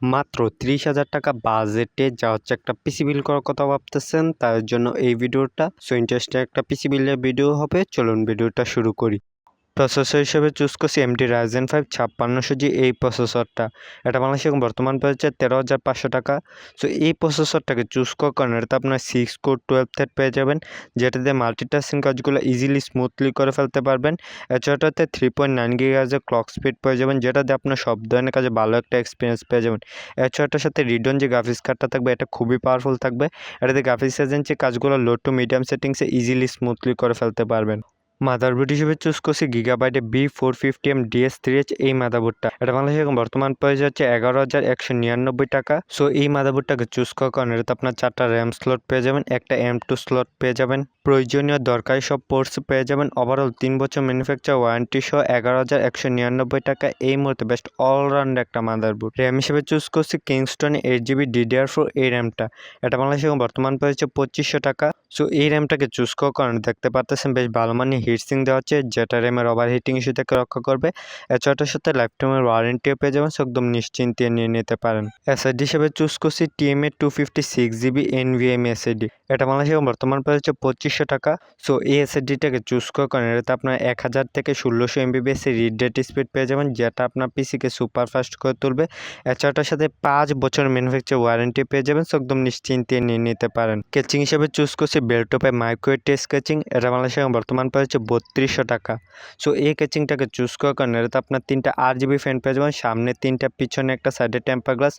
মাত্র ত্রিশ হাজার টাকা বাজেটে যা হচ্ছে একটা পিসি বিল করার কথা ভাবতেছেন, তার জন্য এই ভিডিওটা। সো ইন্টারেস্টের একটা পিসি বিলের ভিডিও হবে। চলুন ভিডিওটা শুরু করি। প্রসেসর হিসেবে চুজ করছি এমডি রাইজেন ফাইভ ছাপ্পান্নশো জি এই প্রসেসরটা এটা বাংলাদেশে বর্তমান পেয়েছে তেরো হাজার পাঁচশো টাকা। সো এই প্রসেসরটাকে চুজ করার কারণে এটাতে আপনার সিক্স কোর টুয়েলভ থেট পেয়ে যাবেন, যেটা দিয়ে মাল্টিটাস্কিং কাজগুলো ইজিলি স্মুথলি করে ফেলতে পারবেন। এছাড়াতে থ্রি পয়েন্ট নাইন গিগাজের ক্লক স্পিড পেয়ে যাবেন, যেটা দিয়ে আপনার সব ধরনের কাজে ভালো একটা এক্সপিরিয়েন্স পেয়ে যাবেন। এছাড়াটার সাথে রিডন যে গ্রাফিক্স কার্ডটা থাকবে, এটা খুবই পাওয়ারফুল থাকবে। এটাতে গ্রাফিক্স এজেন্সি কাজগুলো লো টু মিডিয়াম সেটিংসে ইজিলি স্মুথলি করে ফেলতে পারবেন। মাদারবোর্ড হিসেবে চুজ করছি গিগাবাইটে B four fifty M DS three H এই মাদারবোর্ডটা। এটা বাংলাদেশে এখন বর্তমান প্রাইস হচ্ছে এগারো হাজার একশো নিরানব্বই টাকা। সো এই মাদারবোর্ডটাকে চুজ করার কারণে এটাতে আপনার চারটা র্যাম স্লট পেয়ে যাবেন, একটা এম টু স্লট পেয়ে যাবেন। প্রয়োজনীয় দরকারি সব পোর্টস পেয়ে যাবেন। ওভারঅল তিন বছর ম্যানুফ্যাকচার ওয়ারেন্টি সহ এগারো হাজার একশো নিরানব্বই টাকা। এই মুহূর্তে বেস্ট অলরাউন্ড একটা মাদারবোর্ড। র্যাম হিসেবে চুজ করছি Kingston eight GB DDR four এই র্যামটা এটা বাংলাদেশে এখন বর্তমান প্রাইস হচ্ছে পঁচিশশো টাকা। সো এই র্যামটাকে চুজ করার কারণে দেখতে পারতেছেন বেশ ভালো মানে হিটসিং দেওয়া হচ্ছে, যেটা র্যামের ওভার হিটিং ইস্যু থেকে রক্ষা করবে। এছাড়াটার সাথে ল্যাপটপের ওয়ারেন্টিও পেয়ে যাবেন একদম নিশ্চিন্তে নিয়ে নিতে পারেন। এসএসডি হিসেবে চুজ করছি TMA two fifty six GB NVM SSD এটা বাংলাদেশে বর্তমান প্রাইস হচ্ছে পঁচিশশো টাকা। সো এই এসএসডিটাকে চুজ কারণে এটাতে আপনার এক হাজার থেকে ষোলোশো এমবিবিএস এর রিড ডেট স্পিড পেয়ে যাবেন, যেটা আপনার পিসিকে সুপার ফাস্ট করে তুলবে। এছাড়াটার সাথে পাঁচ বছর ম্যানুফ্যাকচার ওয়ারেন্টি পেয়ে যাবেন একদম নিশ্চিন্তে নিয়ে নিতে পারেন। কেচিং হিসেবে চুজ করছি বেলটপে মাইক্রোয়েভ টেস্ট কেচিং এটা বাংলাদেশে বর্তমান প্রাইস হচ্ছে বত্রিশশো টাকা। সো এই কেচিংটাকে চুজ করার কারণে এটাতে আপনার তিনটা আট জিবি ফ্যান পেয়ে যাবেন। সামনে তিনটা পিছনে একটা সাইডে টেম্পার গ্লাস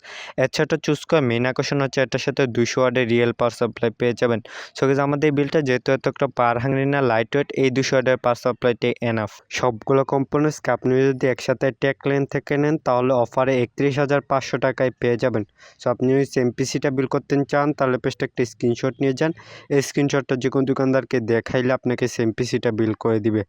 এছাড়া চুজ করার মেন আকর্ষণ হচ্ছে এটার সাথে দুশো ওয়ার্ডের রিয়েল পাওয়ার সাপ্লাই পেয়ে যাবেন। সো guys, আমাদের এই বিলটা যেহেতু এত একটা পার হাঙ্গরি না লাইট ওয়েট এই দুশো ওয়ার্ডের পাওয়ার সাপ্লাইটাই এনাফ সবগুলো কম্পোনেন্টসকে আপনি যদি একসাথে টেক লেন থেকে নেন তাহলে অফারে একত্রিশ হাজার পাঁচশো টাকায় পেয়ে যাবেন। সো আপনি যদি সেম পিসিটা বিল করতে চান তাহলে পেস্টে একটা স্ক্রিনশট নিয়ে যান। এই স্ক্রিনশটটা যে কোনো দোকানদারকে দেখাইলে আপনাকে সেম পিসিটা বিল করে দিবে।